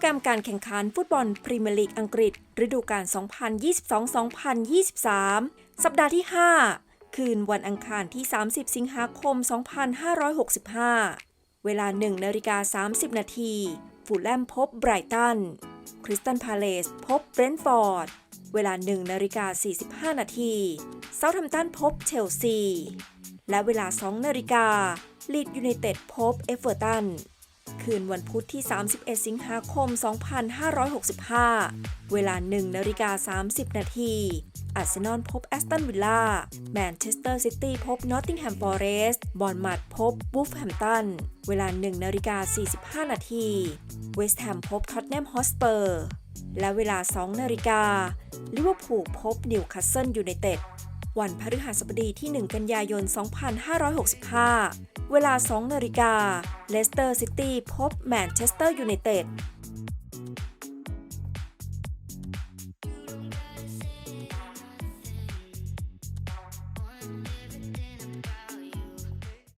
แกรมการแข่งขันฟุตบอลพรีเมียร์ลีกอังกฤษ ฤดูกาล 2022-2023 สัปดาห์ที่ 5 คืนวันอังคารที่ 30 สิงหาคม 2565 เวลา 1นาฬิกา30 นาทีฟูลแลมพบไบรตัน คริสตันพาเลสพบเบรนท์ฟอร์ด เวลา 1นาฬิกา45 นาทีเซาท์แฮมป์ตันพบเชลซี และเวลา 2นาฬิกาลีดยูไนเต็ดพบเอเวอร์ตัน คืนวันพุธที่ 31 สิงหาคม 2565 เวลา 1นาฬิกา 30 นาทีอาร์เซนอลพบแอสตันวิลล่า แมนเชสเตอร์ซิตี้พบนอตติงแฮมฟอร์เรสต์ บอร์นมัดพบบูฟแฮมตัน เวลา1นาฬิกา 45 นาที เวสต์แฮมพบท็อตแนมฮอสเปอร์ และเวลา 2 นาฬิกา ลิเวอร์พูลพบนิวคาสเซิลยูไนเต็ด วันพฤหัสบดีที่ 1 กันยายน 2565 เวลา 2 นาฬิกา เลสเตอร์ซิตี้พบแมนเชสเตอร์ยูไนเต็ด